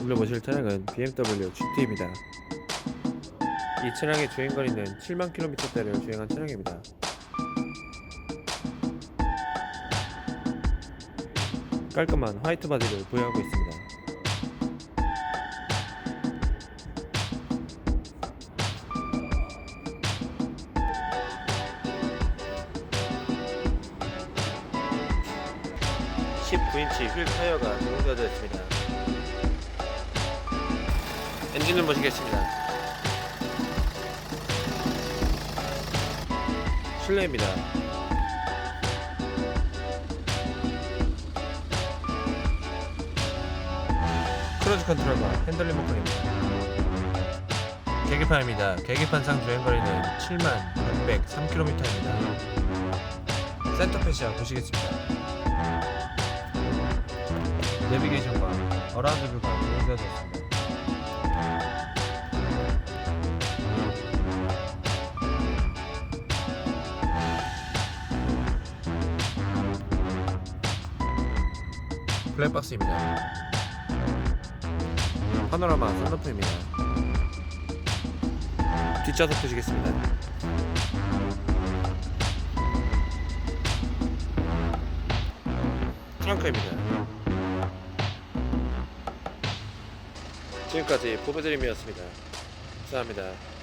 오늘 모실 차량은 BMW GT입니다. 이 차량의 주행거리는 7만 킬로미터대를 주행한 차량입니다. 깔끔한 화이트 바디를 보유하고 있습니다. (19인치) 휠 타이어가 적용되어 있습니다. 엔진을 보시겠습니다. 실내입니다. 크루즈 컨트롤과 핸들 리모컨입니다. 계기판입니다. 계기판 상 주행거리는 7만 603km입니다. 센터 패시아 보시겠습니다. 내비게이션과 어라운드 뷰가 적용되어 있습니다. 블랙박스입니다. 파노라마 썬루프입니다. 뒷좌석 보시겠습니다. 트렁크입니다. 지금까지 보배드림이었습니다. 감사합니다.